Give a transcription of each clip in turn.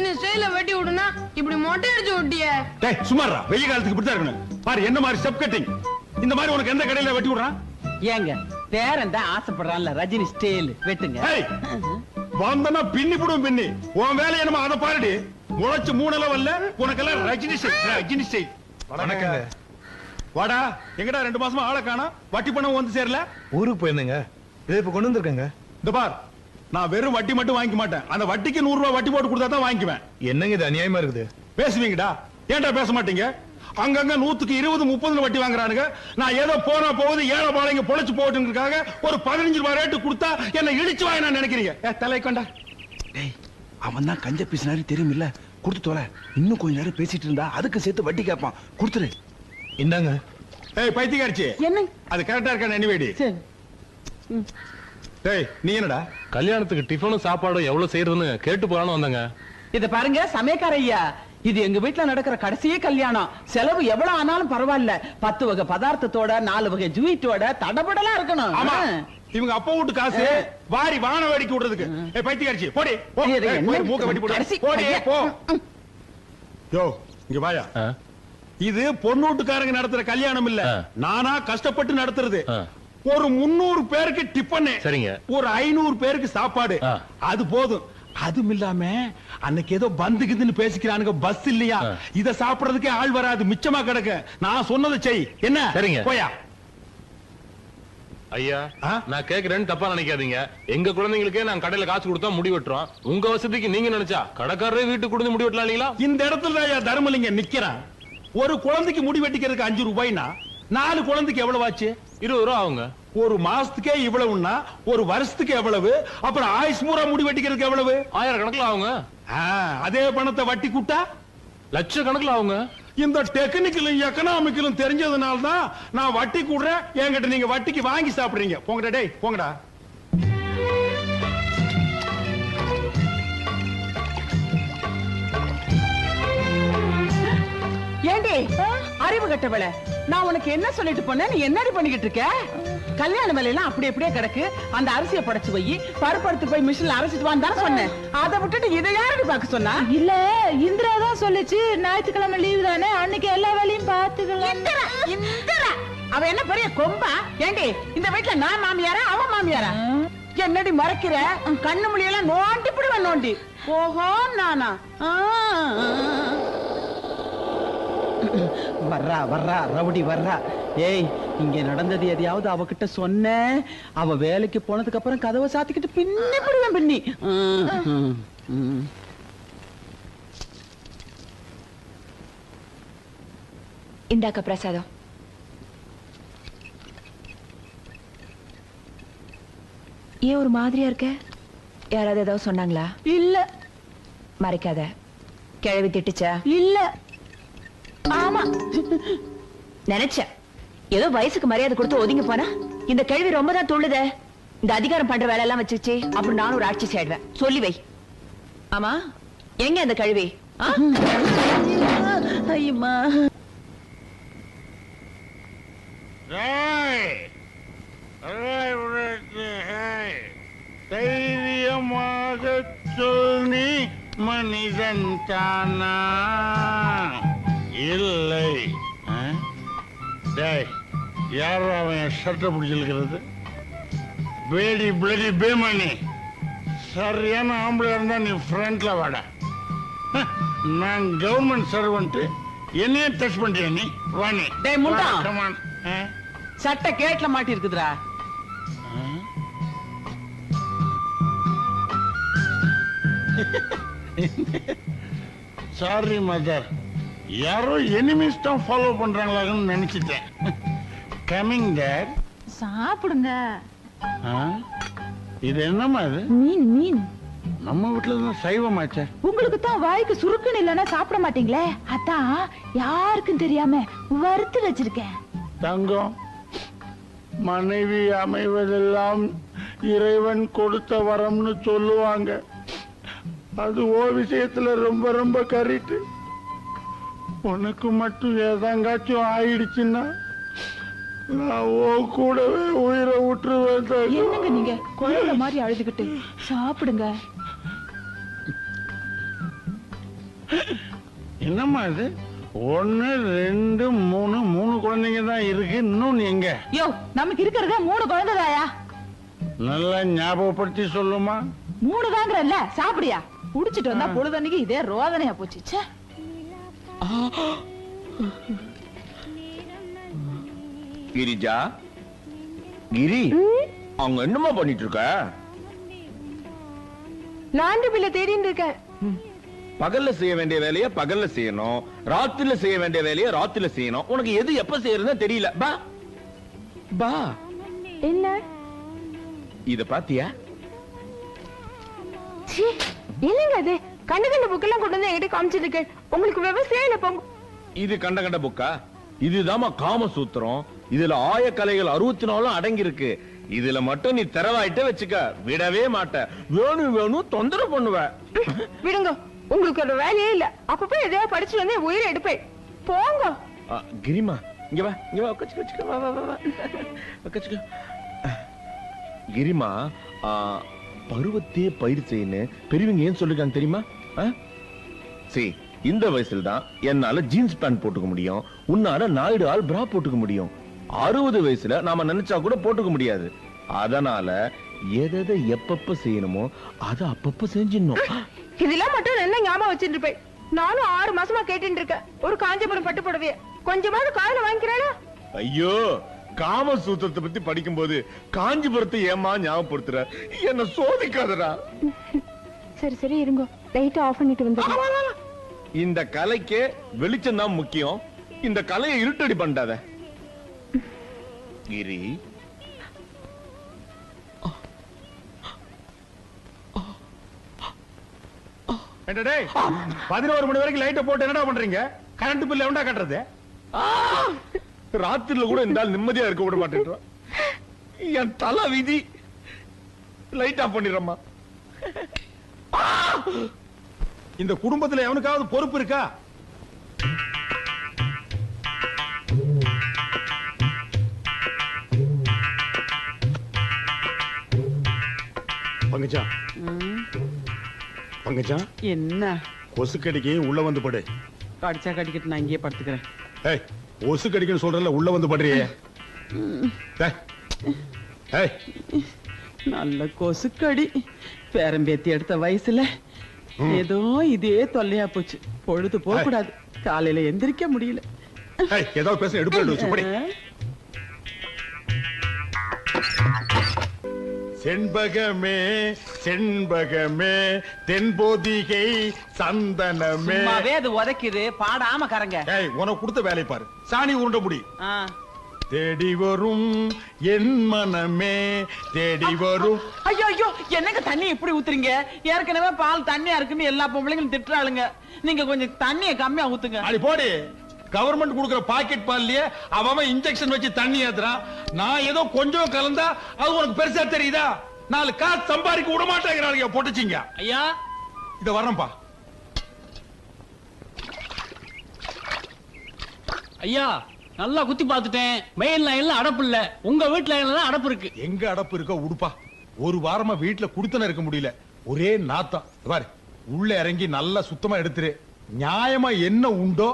ரஜினி ஸ்டைல வெட்டி விடுனா இப்படி மொட்டை அடிச்சு விட்டிய டேய் சுமாரா வெய்ய காலத்துக்கு இப்படி தான் இருக்கணும். பாரு என்ன மாதிரி ஸ்டெப் கட்டிங் இந்த மாதிரி உனக்கு எந்த கடையில வெட்டி விடுறான்? ஏங்க பேரன் தான் ஆசைப்படுறான்ல ரஜினி ஸ்டைல் வெட்டுங்க. ஏய் வந்தனா பின்னி புடும் பின்னி. உன் வேலை என்னமோ அதை பாருடி. முளைச்சு மூணு வரல உனக்கெல்லாம் ரஜினி ஸ்டைல் ரஜினி ஸ்டைல் வணக்கங்க. வாடா எங்கடா ரெண்டு மாசமா ஆளை காணோம்? வட்டி பணம் வந்து சேரல? ஊருக்கு போயிருந்தேங்க. இதை இப்ப கொண்டு வந்திருக்கேங்க. இந்த பார். நான் வெறும் வட்டி மட்டும் வாங்கிக்க மாட்டேன். அந்த வட்டிக்கு நூறு ரூபாய் வட்டி போட்டு கொடுத்தா தான் வாங்கிக்குவேன். என்னங்க இது அநியாயமா இருக்குது? பேசுவீங்கடா. ஏன்டா பேச மாட்டீங்க? அங்கங்க நூத்துக்கு இருபது முப்பதுல வட்டி வாங்குறானுங்க. நான் ஏதோ போனா போகுது ஏழை பாளையங்க பொழைச்சு போட்டுங்கிறதுக்காக ஒரு பதினஞ்சு ரூபாய் ரேட்டு கொடுத்தா என்ன இடிச்சு வாங்க நான் நினைக்கிறீங்க. ஏ தலை கொண்டா. டேய் அவன் தான் கஞ்ச பேசினாரு தெரியுமில்ல? கொடுத்து தொலை. இன்னும் கொஞ்ச நேரம் பேசிட்டு இருந்தா அதுக்கு சேர்த்து வட்டி கேட்பான் கொடுத்துரு. இந்தாங்க. ஏய் பைத்தியக்காரச்சி. என்ன? அது கரெக்டா இருக்கா எண்ணிவேடி சரி. டேய் நீ என்னடா? கல்யாணத்துக்கு டிஃபனும் சாப்பாடும் எவ்வளவு செய்யறதுன்னு கேட்டு போலான்னு வந்தங்க. இத பாருங்க சமயக்கார ஐயா. இது எங்க வீட்ல நடக்கிற கடைசியே கல்யாணம். செலவு எவ்வளவு ஆனாலும் பரவாயில்ல. பத்து வகை பதார்த்தத்தோட நாலு வகை ஜூயிட்டோட தடபடலா இருக்கணும். ஆமா. இவங்க அப்பா வீட்டு காசு வாரி வான வேடிக்கை விடுறதுக்கு. ஏய் பைத்தியக்காரச்சி போடி மூக்க வெட்டி போடு. கடைசி போடி. போ. யோ இங்க வாயா. இது பொண்ணூட்டுக்காரங்க நடத்துற கல்யாணம் இல்ல. நானா கஷ்டப்பட்டு நடத்துறது. ஒரு முன்னூறு பேருக்கு டிஃபன். சரிங்க. ஒரு ஐநூறு பேருக்கு சாப்பாடு. அது போதும். அதுவும் இல்லாம அன்னைக்கு ஏதோ பந்துக்குதுன்னு பேசிக்கிறானுங்க பஸ் இல்லையா. இத சாப்பிடுறதுக்கே ஆள் வராது மிச்சமா கிடக்கு. நான் சொன்னதை செய். என்ன? சரிங்க. போயா. ஐயா? நான் கேக்குறேன்னு தப்பா நினைக்காதீங்க. எங்க குழந்தைங்களுக்கே நான் கடையில காசு கொடுத்தா முடி வெட்டுறோம். உங்க வசதிக்கு நீங்க நினைச்சா கடைக்காரரே வீட்டுக்கு கொடுத்து முடி வெட்டலாம் இல்லீங்களா இந்த இடத்துல தர்மலிங்க நிக்கிறான். ஒரு குழந்தைக்கு முடி வெட்டிக்கிறதுக்கு அஞ்சு ரூபாய்னா நாலு குழந்தைக்கு எவ்வளவு ஆச்சு? இருபது ரூபா ஆகுங்க. ஒரு மாசத்துக்கே இவ்வளவுன்னா ஒரு வருஷத்துக்கு எவ்வளவு? அப்புறம் ஆயுஷ் மூரா முடி வெட்டிக்கிறதுக்கு எவ்வளவு? ஆயிரக்கணக்கில் ஆகுங்க. ஆ, அதே பணத்தை வட்டி கூட்டா? லட்சக்கணக்கில் ஆகுங்க. இந்த டெக்னிக்கலும் எக்கனாமிக்கலும் தெரிஞ்சதுனால தான் நான் வட்டி கூடுறேன். என்கிட்ட நீங்க வட்டிக்கு வாங்கி சாப்பிடுறீங்க. போங்கடா டேய் போங்கடா. ஏண்டி? அறிவு கட்டவள. நான் உனக்கு என்ன சொல்லிட்டு போனேன்? நீ என்னடி பண்ணிக்கிட்டு இருக்க? கல்யாண வேலையெல்லாம் அப்படி அப்படியே கிடக்கு. அந்த அரிசியை படைச்சு போய் பருப்படுத்து போய் மிஷின்ல அரைச்சிட்டு வான்னு சொன்னேன். அதை விட்டுட்டு இதை யாரடி பார்க்க சொன்னா? இல்ல இந்திரா தான் சொல்லுச்சு ஞாயிற்றுக்கிழமை லீவு தானே. அன்னைக்கு எல்லா வேலையும் பாத்துக்கலாம் இந்திரா. அவ என்ன பெரிய கொம்பா? ஏண்டி இந்த வீட்டுல நான் மாமியாரா அவ மாமியாரா? என்னடி மறைக்கிற? கண்ணு மொழியெல்லாம் நோண்டி பிடுவேன் நோண்டி. ஓஹோ நானா? ஆ. வர்றா வர்றா ரவுடி வர்றா. ஏய் இங்க நடந்தது எதையாவது அவகிட்ட சொன்ன. அவ வேலைக்கு போனதுக்கு அப்புறம் கதவை சாத்திக்கிட்டு பின்னி பிடுவேன் பின்னி. இந்தாக்க பிரசாதம். ஏன் ஒரு மாதிரியா இருக்க? யாராவது ஏதாவது சொன்னாங்களா? இல்ல. மறைக்காத. கிழவி திட்டுச்சா? இல்ல. ஆமா. நினைச்சேன். ஏதோ வயசுக்கு மரியாதை கொடுத்து ஒதுங்கி போனா இந்த கேள்வி ரொம்ப தான் துள்ளுதே இந்த அதிகாரம் பண்ற வேலை எல்லாம் வச்சுச்சு அப்புறம் நானும் ஒரு ஆட்சி செய்டுவேன் சொல்லி வை. ஆமா எங்க அந்த கழுவி ஐயம்மா. தைரியமாக சொல் மனிதன் தானா? இல்லை? டேய் யார் அவன் சட்டை பிடிச்சிருக்கிறது பேடி பிளடி பேமணி. சரியான ஆம்பளை இருந்தா நீ ஃப்ரண்ட்ல வாடா. நான் கவர்மெண்ட் சர்வெண்ட் என்னையே டச் பண்றியா நீ? வா நீ. டேய், முண்டா. கமான் சட்டை கேட்ல மாட்டி இருக்குதுடா சாரி மதர் யாரோ எனிமீஸ் தான் ஃபாலோ பண்றாங்களான்னு நினைச்சிட்டேன். கமிங் டேட் சாப்பிடுங்க. இது என்னம்மா இது? மீன் மீன். நம்ம வீட்டுல தான் சைவமாச்சே உங்களுக்கு தான் வாய்க்கு சுருக்குன்னு இல்லைன்னா சாப்பிட மாட்டீங்களே? அதான் யாருக்கும் தெரியாம வறுத்து வச்சிருக்கேன். தங்கம் மனைவி அமைவதெல்லாம் இறைவன் கொடுத்த வரம்னு சொல்லுவாங்க. அது ஓ விஷயத்துல ரொம்ப ரொம்ப கரிட்டு. உனக்கு மட்டும் ஏதாங்காச்சும் ஆயிடுச்சுன்னா நான் ஓ கூடவே உயிரை விட்டுருவேன். என்னங்க நீங்க? குழந்தை மாதிரி அழுதுகிட்டு. சாப்பிடுங்க. என்னம்மா இது? ஒன்னு ரெண்டு மூணு மூணு குழந்தைங்க தான் இருக்கு. இன்னொன்னு எங்க? யோ நமக்கு இருக்கிறதே மூணு குழந்தைதாயா? நல்லா ஞாபகப்படுத்தி சொல்லுமா. மூணு தாங்கிறல்ல சாப்பிடியா? குடிச்சிட்டு வந்தா பொழுதன்னைக்கு இதே ரோதனையா போச்சு. ச்சே. கிரிஜா கிரி அவங்க என்னமா பண்ணிட்டு இருக்க லாண்ட்ரி பில்ல தேடிட்டு இருக்கேன். பகல்ல செய்ய வேண்டிய வேலைய பகல்ல செய்யணும். ராத்திரில செய்ய வேண்டிய வேலைய ராத்திரில செய்யணும். உனக்கு எது எப்ப செய்யறதுன்னு தெரியல. பா. பா. என்ன? இத பாத்தியா? என்னங்க அது கண்ணு கண்ணு புக்கெல்லாம் கொண்டு வந்து என்கிட்ட காமிச்சிட்டு இருக்கு உங்களுக்கு விவசாயம் இல்ல போங்க இது கண்ட கண்ட புக்கா? இதுதாம்மா காம சூத்திரம் இதுல ஆயக்கலைகள் அறுபத்தி நாலும் அடங்கி இருக்கு இதுல மட்டும் நீ திறவாயிட்ட வச்சுக்க. விடவே மாட்ட. வேணும் வேணும் தொந்தரவு பண்ணுவ. விடுங்க. உங்களுக்கு ஒரு வேலையே இல்ல. அப்பப்ப எதையாவது படிச்சுட்டு வந்து உயிரை எடுப்பேன். போங்க. கிரிமா இங்க வா இங்க வா உட்காச்சுக்க உட்காச்சுக்க வா வா வா உட்காச்சுக்க கிரிமா பருவத்தையே பயிர் செய்யணும் பெரியவங்க ஏன் சொல்லிருக்காங்க தெரியுமா? சரி. இந்த வயசுல தான் என்னால ஜீன்ஸ் பேண்ட் போட்டுக்க முடியும். உன்னால நாயுடு ஆள் பிரா போட்டுக்க முடியும். அறுபது வயசுல நாம நினைச்சா கூட போட்டுக்க முடியாது. அதனால எதை எப்பப்ப செய்யணுமோ அதை அப்பப்ப செஞ்சிடணும். இதெல்லாம் மட்டும் நல்லா ஞாபகம் வச்சுட்டு இருப்பேன். நானும் ஆறு மாசமா கேட்டுட்டு இருக்கேன். ஒரு காஞ்சிபுரம் பட்டு புடவைய. கொஞ்சமாவது காதுல வாங்கிக்கிறானா? ஐயோ காம சூத்திரத்தை பத்தி படிக்கும்போது காஞ்சிபுரத்தை ஏமா ஞாபகப்படுத்துற? என்ன சோதிக்காதடா. சரி சரி இருங்க. லைட் ஆஃப் பண்ணிட்டு வந்து இந்த கலைக்கு வெளிச்சம் தான் முக்கியம். இந்த கலையை இருட்டடி பண்ணாத. கிரி. பதினோரு மணி வரைக்கும் லைட்டை போட்டு என்னடா பண்றீங்க? கரண்ட் பில் எவன்டா கட்டுறது? ராத்திரில கூட இந்த நிம்மதியா இருக்க விட மாட்டேன்றான் என் தலை விதி. லைட் ஆஃப் பண்ணிடுறம்மா. இந்த குடும்பத்துல எவனுக்காவது பொறுப்பு இருக்கா? பங்கஜா. பங்கஜா என்ன? கொசு கடிக்கு உள்ள வந்து படு. கடிச்சா கடிக்கிட்டு நான் இங்கேயே படுத்துக்கிறேன். ஏய் கொசு கடிக்குன்னு சொல்றல உள்ள வந்து படுறியே. நல்ல கொசுக்கடி. பேரம்பேத்தி எடுத்த வயசுல ஏதோ இதே தொல்லையா போச்சு. பொழுது போக கூடாது காலையில எந்திரிக்க முடியல. ஏதாவது பேச எடுப்பு செண்பகமே செண்பகமே தென்போதிகை சந்தனமே. அது உதைக்குது. பாடாம கரங்க. உனக்கு கொடுத்த வேலை பாரு. சாணி உருண்ட முடி. தேடி வரும் என் மனமே தேடி வரும். ஐயோ ஐயோ என்னங்க தண்ணி இப்படி ஊத்துறீங்க? ஏற்கனவே பால் தண்ணியா இருக்குன்னு எல்லா பொம்பளைங்களும் திட்டுறாளுங்க. நீங்க கொஞ்சம் தண்ணியை கம்மியா ஊத்துங்க. அடி போடி. கவர்மெண்ட் கொடுக்கிற பாக்கெட் பால்லயே அவன் இன்ஜெக்ஷன் வச்சு தண்ணி ஏத்துறான். நான் ஏதோ கொஞ்சம் கலந்தா அது உனக்கு பெருசா தெரியுதா? நாலு காசு சம்பாதிக்க விட மாட்டேங்கிறாங்க பொட்டுச்சிங்க. ஐயா. இத வரேன்பா ஐயா நல்லா குத்தி பார்த்துட்டேன். மெயின் லைன்ல அடப்பு இல்ல. உங்க வீட்டு லைன்ல தான் அடப்பு இருக்கு. எங்க அடப்பு இருக்கோ உடுப்பா. ஒரு வாரமா வீட்டுல குடுத்தன இருக்க முடியல. ஒரே நாத்தம். பாரு. உள்ள இறங்கி நல்லா சுத்தமா எடுத்துரு. நியாயமா என்ன உண்டோ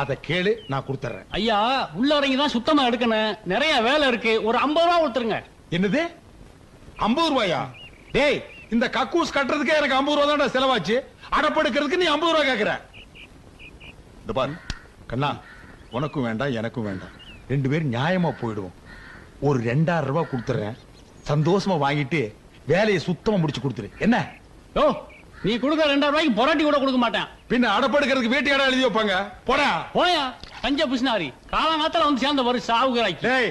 அத கேளு நான் கொடுத்துறேன் ஐயா உள்ள இறங்கி தான் சுத்தமா எடுக்கணும். நிறைய வேலை இருக்கு. ஒரு ஐம்பது ரூபா கொடுத்துருங்க. என்னது? ஐம்பது ரூபாயா? டேய் இந்த கக்கூஸ் கட்டுறதுக்கே எனக்கு ஐம்பது ரூபா தான் செலவாச்சு. அடப்படுக்கிறதுக்கு நீ ஐம்பது ரூபா கேக்குற. இந்த பாரு. கண்ணா உனக்கும் வேண்டாம் எனக்கும் வேண்டாம். ரெண்டு பேரும் நியாயமா போயிடுவோம். ஒரு ரெண்டாயிரம் ரூபாய் கொடுத்துறேன். சந்தோஷமா வாங்கிட்டு வேலையை சுத்தமா முடிச்சு கொடுத்துரு. என்ன? ஓ நீ கொடுக்க ரெண்டாயிரம் ரூபாய்க்கு பொராட்டி கூட கொடுக்க மாட்டேன். பின்ன அடப்படுக்கிறதுக்கு வீட்டு இடம் எழுதி வைப்பாங்க. போடா. போயா பஞ்ச பிசினாரி காலங்காத்தால வந்து சேர்ந்த வரும் சாவுகிறாய்க்கு டேய்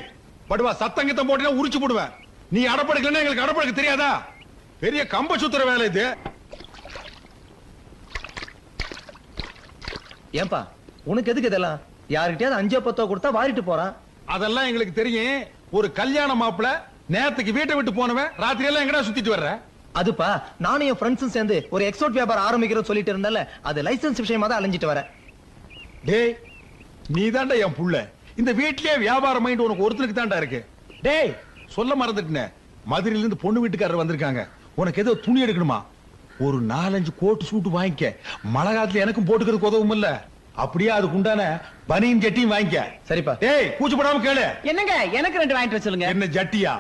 படுவா சத்தம் கித்தம் போட்டீங்கன்னா உரிச்சு போடுவேன். நீ அடப்படுக்கலன்னா எங்களுக்கு அடப்படுக்க தெரியாதா? பெரிய கம்ப சுத்துற வேலை இது. ஏன்பா உனக்கு எதுக்கு இதெல்லாம்? யாருக்கிட்டயாவது அஞ்சோ பத்தோ கொடுத்தா வாரிட்டு போறான். அதெல்லாம் எங்களுக்கு தெரியும். ஒரு கல்யாண மாப்பிள நேத்துக்கு வீட்டை விட்டு போனவன் ராத்திரி எல்லாம் எங்கடா சுத்திட்டு வர்ற? அதுப்பா நானும் என் ஃப்ரெண்ட்ஸும் சேர்ந்து ஒரு எக்ஸ்போர்ட் வியாபாரம் ஆரம்பிக்கிறோம் சொல்லிட்டு இருந்தல அது லைசென்ஸ் விஷயமா தான் அலைஞ்சிட்டு வரேன் டேய் நீ தாண்டா என் புள்ள. இந்த வீட்லயே வியாபாரம் மைண்ட் உனக்கு ஒருத்தருக்கு தாண்டா இருக்கு. டேய் சொல்ல மறந்துட்டேன். மதுரையில இருந்து பொண்ணு வீட்டுக்காரர் வந்திருக்காங்க. உனக்கு ஏதோ துணி எடுக்கணுமா? ஒரு நாலஞ்சு கோட்டு சூட்டு வாங்கிக்க. மழை காலத்துல எனக்கும் போட்டுக்கிறதுக்கு உதவும் இல்ல அப்படியே அதுக்கு உண்டான பனியன் ஜட்டியும் வாங்கிக்க. சரிப்பா. ஏய் கூச்சப்படாம கேளு. என்னங்க எனக்கு ரெண்டு வாங்கிட்டு வர சொல்லுங்க. என்ன ஜட்டியா?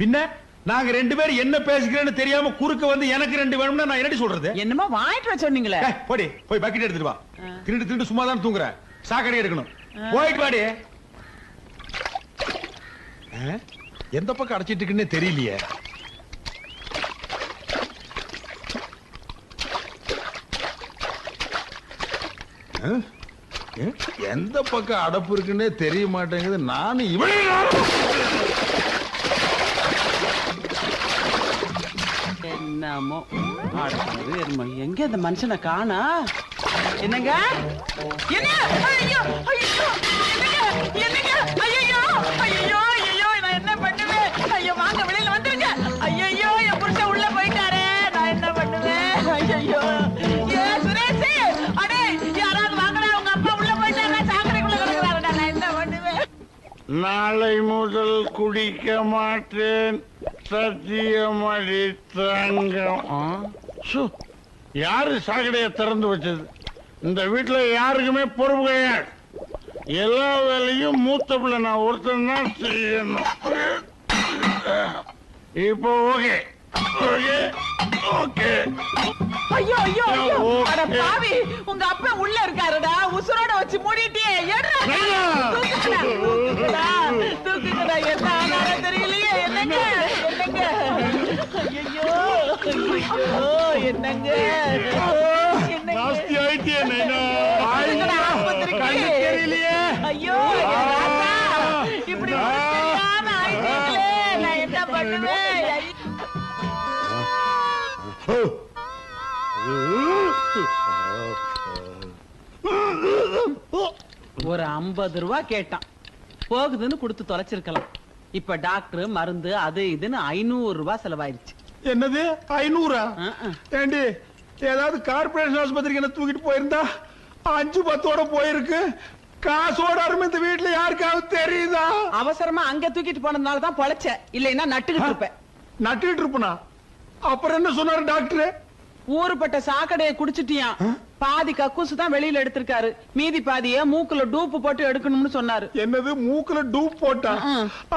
பின்ன நாங்க ரெண்டு பேரும் என்ன பேசிக்கிறேன்னு தெரியாம குறுக்க வந்து எனக்கு ரெண்டு வேணும்னா நான் என்னடி சொல்றது? என்னமோ வாங்கிட்டு வர சொன்னீங்களே. போடி போய் பக்கெட் எடுத்துட்டு வா. திருண்டு திருண்டு சும்மா தான் தூங்குற. சாக்கடை எடுக்கணும். போயிட்டு வாடி? எந்த பக்கம் அடைச்சிட்டு இருக்குன்னே தெரியலையே. எந்த பக்கம் அடப்பு இருக்குன்னே தெரிய மாட்டேங்குது. நானும் இவ்வளவு என்னமோ? எங்க இந்த மனுஷனை காணா? என்னங்க? என்ன? நாளை முதல் குடிக்க மாட்டேன். சத்தியமடி தங்கம். சு, யாரு சாக்கடையை திறந்து வச்சது? இந்த வீட்டுல யாருக்குமே பொறுப்பு கிடையாது. எல்லா வேலையும் மூத்த பிள்ளை நான் ஒருத்தன் தான் செய்யணும். இப்போ ஓகே. ஓகே. ஓகே. ஐயோ ஐயோ ஐயோ. அட பாவி உங்க அப்பா உள்ள இருக்காருடா. உசுரோட வச்சு மூடிட்டியே. தூக்குங்கடா. தூக்குங்கடா. தூக்குங்கடா. என்ன ஆனாரோ தெரியலையே. என்னங்க? என்னங்க? ஐயோ ஐயோ என்னங்க? நாஸ்தி ஆயிட்டியே நைனா. கண்ணு தெரியலையே. ஐயோ இப்படி தெரியாம ஆயிட்டீங்களே. நான் என்ன பண்ணுவேன்? ஒரு ஐம்பது ரூபா கேட்டான். போகுதுன்னு கொடுத்து தொலைச்சிருக்கலாம். இப்ப டாக்டர் மருந்து அது இதுன்னு ஐநூறு ரூபாய் செலவாயிருச்சு. என்னது? ஐநூறா. ஏண்டி ஏதாவது கார்பரேஷன் ஆஸ்பத்திரிக்கு என்ன தூக்கிட்டு போயிருந்தா? அஞ்சு பத்தோட போயிருக்கு. காசோட அருமை இந்த வீட்டுல யாருக்காவது தெரியுதா? அவசரமா அங்க தூக்கிட்டு போனதுனால தான் பொழைச்ச இல்லைன்னா நட்டுக்கிட்டு இருப்பேன். நட்டுட்டு இருப்பனா? அப்புறம் என்ன சொன்னாரு டாக்டர்? ஊருப்பட்ட சாக்கடையை குடிச்சிட்டியான் பாதி கக்கூசு தான் வெளியில எடுத்திருக்காரு. மீதி பாதிய மூக்குல டூப்பு போட்டு எடுக்கணும்னு சொன்னாரு. என்னது மூக்குல டூப் போட்டா.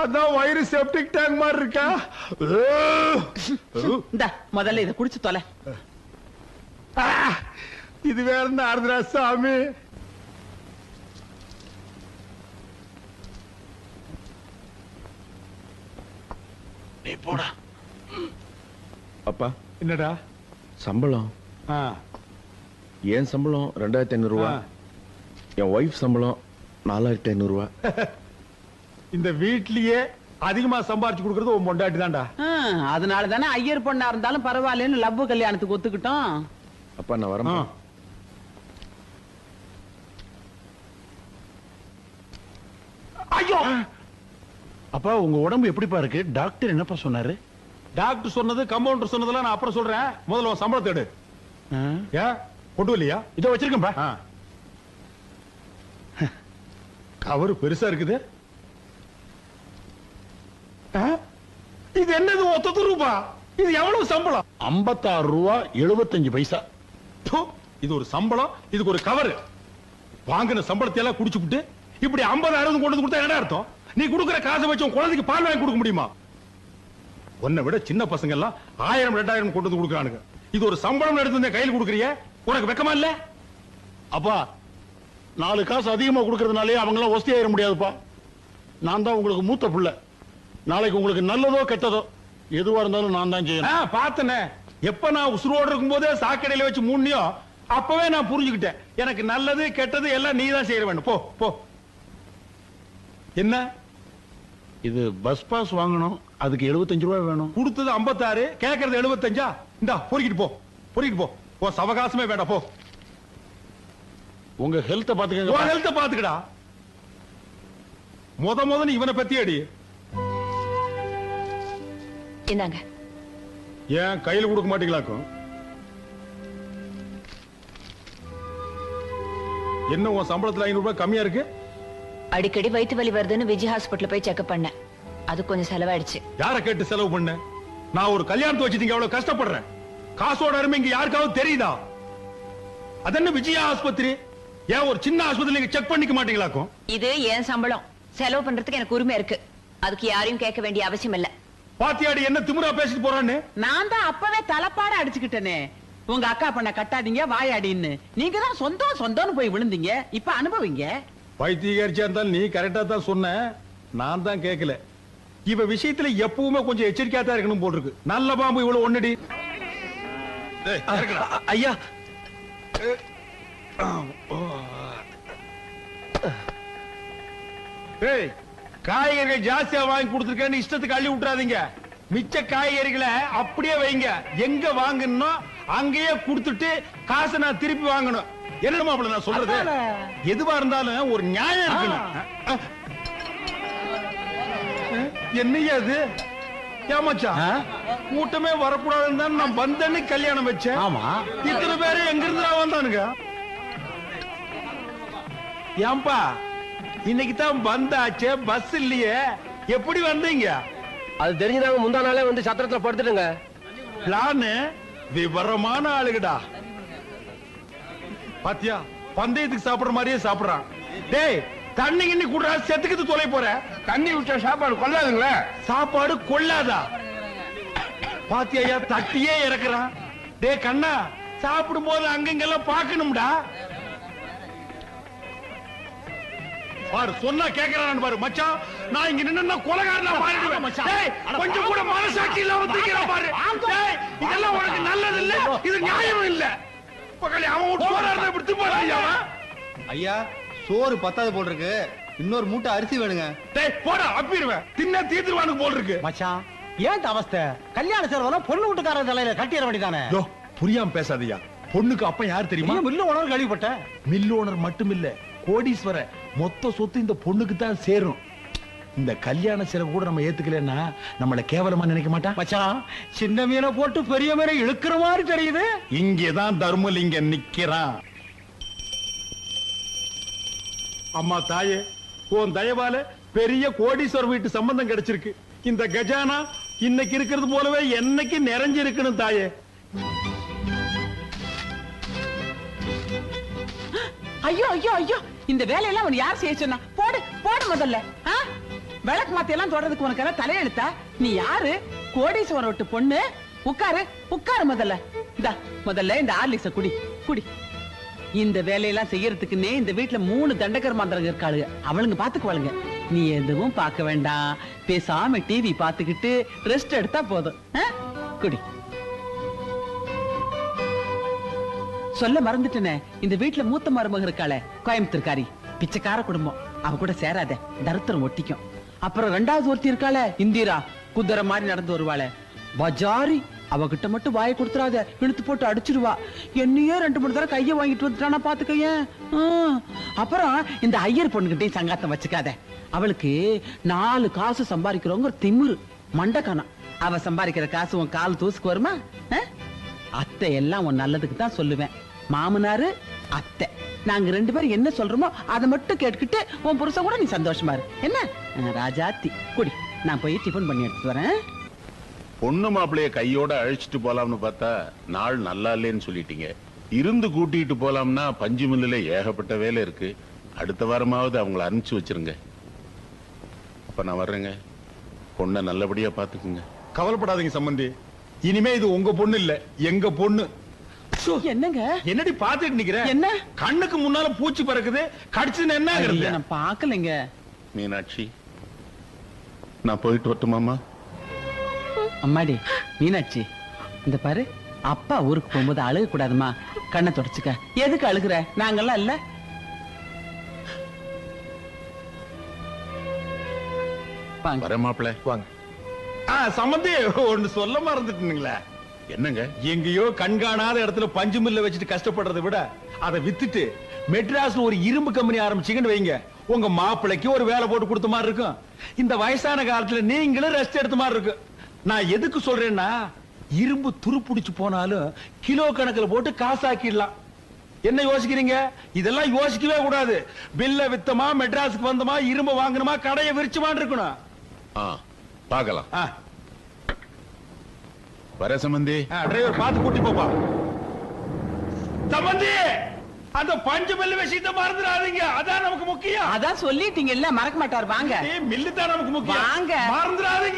அதான் வயிறு செப்டிக் டேங்க் மாதிரி இருக்கா? இந்த முதல்ல இதை குடிச்சு தொலை. இது வேற என்ன ஆறுதுரா சாமி? நீ போடா. அப்பா. என்னடா? சம்பளம்? ஆ, என் சம்பளம்? ரெண்டாயிரத்தி ஐநூறு ரூபா ஆ. என் ஒய்ஃப் சம்பளம் நாலாயிரத்தி ஐநூறு ரூபா இந்த வீட்லயே அதிகமா சம்பாரிச்சு கொடுக்கறது உன் பொண்டாட்டி தான்டா. ஆ, அதனால தானே ஐயர் பொண்ணா இருந்தாலும் பரவாயில்லன்னு லவ் கல்யாணத்துக்கு ஒத்துக்கிட்டோம். அப்பா நான் வரேன் ஆ. ஐயோ! அப்பா உங்க உடம்பு எப்படிப்பா இருக்கு? டாக்டர் என்னப்பா சொன்னாரு? டாக்டர் சொன்னது கம்பவுண்டர் சொன்னதெல்லாம் நான் அப்புறம் சொல்றேன். முதல்ல உன் சம்பளத்தை எடு. ஏன் கொண்டு வரலையா? இதோ வச்சிருக்கேன்பா. ஆ. கவரு பெருசா இருக்குது? இது என்னது ஒத்தது ரூபா? இது எவ்வளவு சம்பளம்? ஐம்பத்தாறு ரூபா எழுபத்தஞ்சு பைசா. இது ஒரு சம்பளம் இதுக்கு ஒரு கவர். வாங்கின சம்பளத்தை எல்லாம் குடிச்சுப்புட்டு இப்படி 50 அறுபது கொண்டு கொடுத்தா என்ன அர்த்தம்? நீ கொடுக்குற காசை வச்சு குழந்தைக்கு பால் வாங்கி கொடுக்க முடியுமா? உன்னை விட சின்ன பசங்க எல்லாம் ஆயிரம் ரெண்டாயிரம் கொண்டு வந்து கொடுக்குறானுங்க. இது ஒரு சம்பளம் எடுத்து கையில் கொடுக்குறிய? உனக்கு வெக்கமா இல்ல? அப்பா நாலு காசு அதிகமா கொடுக்கறதுனாலே அவங்க எல்லாம் ஒஸ்தி ஆயிட முடியாதுப்பா. நான் தான் உங்களுக்கு மூத்த புள்ள. நாளைக்கு உங்களுக்கு நல்லதோ கெட்டதோ எதுவா இருந்தாலும் நான் தான் செய்யணும். பார்த்தனே. எப்ப நான் உசுரோடு இருக்கும் போதே சாக்கடையில வச்சு மூணியோ அப்பவே நான் புரிஞ்சுக்கிட்டேன். எனக்கு நல்லது கெட்டது எல்லாம் நீ தான் செய்ய வேண்டும். போ போ. என்ன? இது பஸ் பாஸ் வாங்கணும். அதுக்கு 75 ரூபாய் வேணும். கொடுத்தது 56 கேக்குறது 75 இந்தா பொறுக்கிட்டு போ பொறுக்கிட்டு போ. உன் சவகாசமே வேண்டாம் போ. உங்க ஹெல்த்த உன் பாத்துக்கங்க ஹெல்த்த பாத்துக்கடா. முத முத நீ இவனை பத்தி அடி இந்தாங்க. ஏன் கையில கொடுக்க மாட்டீங்களாக்கும் என்ன உன் சம்பளத்துல ஐநூறு ரூபாய் கம்மியா இருக்கு? அடிக்கடி வயித்து வலி வருதுன்னு விஜய் ஹாஸ்பிட்டல் போய் செக்அப் பண்ணேன். அது கொஞ்சம் செலவாயிடுச்சு. யார கேட்டு செலவு பண்ண? நான் ஒரு கல்யாணத்தை வச்சுட்டீங்க எவ்வளவு கஷ்டப்படுறேன். காசோட அருமை இங்க யாருக்காவது தெரியுதா? அதென்ன விஜயா ஆஸ்பத்திரி? ஏன் ஒரு சின்ன ஆஸ்பத்திரி நீங்க செக் பண்ணிக்க மாட்டீங்களாக்கும்? இது என் சம்பளம். செலவு பண்றதுக்கு எனக்கு உரிமை இருக்கு. அதுக்கு யாரையும் கேட்க வேண்டிய அவசியம் இல்ல. பாத்தியாடி என்ன திமிரா பேசிட்டு போறான்னு? நான் தான் அப்பவே தலைப்பாட அடிச்சுக்கிட்டேனே. உங்க அக்கா பண்ண கட்டாதீங்க வாயாடின்னு. நீங்க தான் சொந்தம் சொந்தம்னு போய் விழுந்தீங்க. இப்ப அனுபவிங்க. பைத்தியகாரிச்சா இருந்தாலும் நீ கரெக்டா தான் சொன்ன. நான் தான் கேட்கல இவ விஷயத்துல எப்பவுமே கொஞ்சம் எச்சரிக்கையா தான் இருக்கணும் போல் இருக்கு நல்ல பாம்பு இவ்வளவு ஒண்ணுடி. டேய், இறக்குடா. ஐயா. டேய் காய்கறிகள் ஜாஸ்தியா வாங்கி கொடுத்துருக்கேன்னு இஷ்டத்துக்கு அள்ளி விட்டுறாதீங்க. மிச்ச காய்கறிகளை அப்படியே வைங்க. எங்க வாங்கணும் அங்கேயே கொடுத்துட்டு காசை நான் திருப்பி வாங்கணும். என்ன மாப்பிள்ள நான் சொல்றது? எதுவா இருந்தாலும் ஒரு நியாயம் இருக்கணும். என்னய்யா அது ஏமாச்சா கூட்டமே வரக்கூடாதுன்னு தான் நான் வந்தேன்னு கல்யாணம் வச்சேன். ஆமா. இத்தனை பேரும் எங்க இருந்து வந்தானுங்க? ஏன்பா இன்னைக்கு தான் வந்தாச்சே பஸ் இல்லையே. எப்படி வந்தீங்க? அது தெரிஞ்சுதாங்க முந்தா நாளே வந்து சத்திரத்துல படுத்துட்டுங்க. பிளானு விவரமான ஆளுகடா பாத்தியா பந்தயத்துக்கு சாப்பிடுற மாதிரியே சாப்பிடுறான். டேய் தண்ணி கிண்ணி கூடுறா செத்துக்கிட்டு தொலை போற. தண்ணி விட்டா சாப்பாடு கொள்ளாதுங்களே? சாப்பாடு கொள்ளாதா? பாத்தியா தட்டியே இறக்குறான். டேய் கண்ணா சாப்பிடும் போது அங்கங்கெல்லாம் பார்க்கணும்டா. பாரு சொன்னா கேக்குறான் பாரு மச்சான். நான் இங்க நின்னா கொலகாரனா மாறிடுவேன். டேய், கொஞ்சம் கூட மனசாட்சி இல்லாம தூக்கிறான் பாரு. டேய், இதெல்லாம் உனக்கு நல்லது இல்ல இது நியாயம் இல்ல. பக்கத்துல அவன் இருந்தா இப்படி துப்பாரு அவன் ஐயா சோறு பத்தாது போல் இருக்கு இன்னொரு மூட்டை அரிசி வேணுங்க. டேய் போடா அப்பிடுவேன். தின்ன தீர்த்துருவானு போல் இருக்கு மச்சான் ஏன் அவஸ்தை? கல்யாண செலவெல்லாம் பொண்ணு வீட்டுக்கார தலையில கட்டிட வேண்டியதானே? யோ புரியாம பேசாதயா. பொண்ணுக்கு அப்ப யார் தெரியுமா? மில்லு உணர்வு கேள்விப்பட்டேன். மில் ஓனர் மட்டும் இல்ல கோடீஸ்வர மொத்த சொத்து இந்த பொண்ணுக்கு தான் சேரும். இந்த கல்யாண செலவு கூட நம்ம ஏத்துக்கலன்னா நம்மள கேவலமா நினைக்க மாட்டான் மச்சான் சின்ன மீனை போட்டு பெரிய மீனை இழுக்கிற மாதிரி தெரியுது. இங்கதான் தர்மலிங்கம் நிக்கிறான். அம்மா தாயே உன் தயவால பெரிய கோடீஸ்வரர் வீட்டு சம்பந்தம் கிடைச்சிருக்கு. இந்த கஜானா இன்னைக்கு இருக்கிறது போலவே என்னைக்கு நிறைஞ்சிருக்கணும் தாயே. ஐயோ ஐயோ ஐயோ. இந்த வேலையெல்லாம் அவன் யார் செய்ய சொன்னா? போடு போடு முதல்ல. விளக்கு மாத்தி எல்லாம் தொடறதுக்கு உனக்கு எல்லாம் தலையெழுத்தா? நீ யாரு? கோடீஸ்வரன் விட்டு பொண்ணு. உட்காரு உட்காரு முதல்ல. இந்த முதல்ல இந்த ஆர்லிக்ஸ குடி குடி. இந்த வேலையெல்லாம் செய்யறதுக்குன்னே இந்த வீட்டுல மூணு தண்டக்கர் மாந்திரங்க இருக்காளுங்க. அவளுங்க பாத்துக்குவாளுங்க. நீ எதுவும் பார்க்க வேண்டாம். பேசாம டிவி பாத்துக்கிட்டு ரெஸ்ட் எடுத்தா போதும். குடி. சொல்ல மறந்துட்டேனே. இந்த வீட்டுல மூத்த மருமக இருக்காளே கோயம்புத்தூர்காரி. பிச்சைக்கார குடும்பம். அவ கூட சேராத. தருத்திரம் ஒட்டிக்கும். அப்புறம் ரெண்டாவது ஒருத்தி இருக்காளே இந்திரா. குதிரை மாதிரி நடந்து வருவாளே. பஜாரி. அவகிட்ட மட்டும் வாயை கொடுத்துறாத. இழுத்து போட்டு அடிச்சிருவா. என்னையே ரெண்டு மூணு தடவை கையை வாங்கிட்டு வந்துட்டானா பாத்துக்கைய. அப்புறம் இந்த ஐயர் பொண்ணுகிட்டையும் சங்காத்தம் வச்சுக்காத. அவளுக்கு நாலு காசு சம்பாதிக்கிறவங்க ஒரு திமிரு மண்டக்கானா அவ சம்பாதிக்கிற காசு உன் கால் தூசுக்கு வருமா? ஆ? அத்தை எல்லாம் உன் நல்லதுக்கு தான் சொல்லுவேன். மாமனாரு அத்தை. நாங்க ரெண்டு பேரும் என்ன சொல்றோமோ அதை மட்டும் கேட்டுக்கிட்டு உன் புருஷன் கூட நீ சந்தோஷமா இரு. என்ன? ராஜாத்தி குடி. நான் போய் டிஃபன் பண்ணி எடுத்து வரேன். பொண்ணு மாப்பிளைய கையோட அழைச்சிட்டு போலாம்னு பார்த்தா நாள் நல்லா இல்லைன்னு சொல்லிட்டீங்க. இருந்து கூட்டிட்டு போலாம்னா பஞ்சு மில்லுல ஏகப்பட்ட வேலை இருக்கு. அடுத்த வாரமாவது அவங்கள அனுப்பிச்சு வச்சிருங்க. அப்ப நான் வர்றேங்க. பொண்ணை நல்லபடியா பாத்துக்குங்க கவலைப்படாதீங்க சம்பந்தி இனிமே இது உங்க பொண்ணு இல்ல எங்க பொண்ணு. சு, என்னங்க? என்னடி பாத்துட்டு நிக்கிற? என்ன? கண்ணுக்கு முன்னால பூச்சி பறக்குது கடிச்சுன்னு என்ன ஆகுறது? நான் பாக்கலைங்க மீனாட்சி நான் போயிட்டு வரட்டுமாமா அம்மாடி மீனாட்சி இந்த பாரு அப்பா ஊருக்கு போகும்போது அழுக கூடாதுமா கண்ணை தொடச்சுக்க. எதுக்கு அழுகுற? நாங்கெல்லாம் இல்ல. வாங்க. வரேன் மாப்பிள்ள. வாங்க. ஆ, சம்பந்தி ஒண்ணு சொல்ல மறந்துட்டீங்களே. என்னங்க? எங்கேயோ கண்காணாத இடத்துல பஞ்சு மில்ல வச்சுட்டு கஷ்டப்படுறதை விட அதை வித்துட்டு மெட்ராஸ்ல ஒரு இரும்பு கம்பெனி ஆரம்பிச்சீங்கன்னு வைங்க. உங்க மாப்பிள்ளைக்கு ஒரு வேலை போட்டு கொடுத்த மாதிரி இருக்கும். இந்த வயசான காலத்துல நீங்களும் ரெஸ்ட் எடுத்த மாதிரி இருக்கும். நான் எதுக்கு சொல்றேன்னா இரும்பு துருப்பிடிச்சு போனாலும் கிலோ கணக்குல போட்டு காசாக்கிடலாம். என்ன யோசிக்கிறீங்க? இதெல்லாம் யோசிக்கவே கூடாது. பில்ல வித்தமா மெட்ராஸுக்கு வந்தமா இரும்பு வாங்கணுமா கடையை விரிச்சுமான்னு இருக்கணும். ஆ பார்க்கலாம். வர சம்பந்தி. டிரைவர் பார்த்து கூட்டி போப்பா. சம்பந்தி அந்த பஞ்சு மில்லு விஷயத்தை மறந்துடாதீங்க. அதான் நமக்கு முக்கியம். அதான் சொல்லிட்டீங்கல்ல மறக்க மாட்டார். வாங்க. மில்லு தான் நமக்கு முக்கியம். வாங்க. மறந்துடாதீங்க.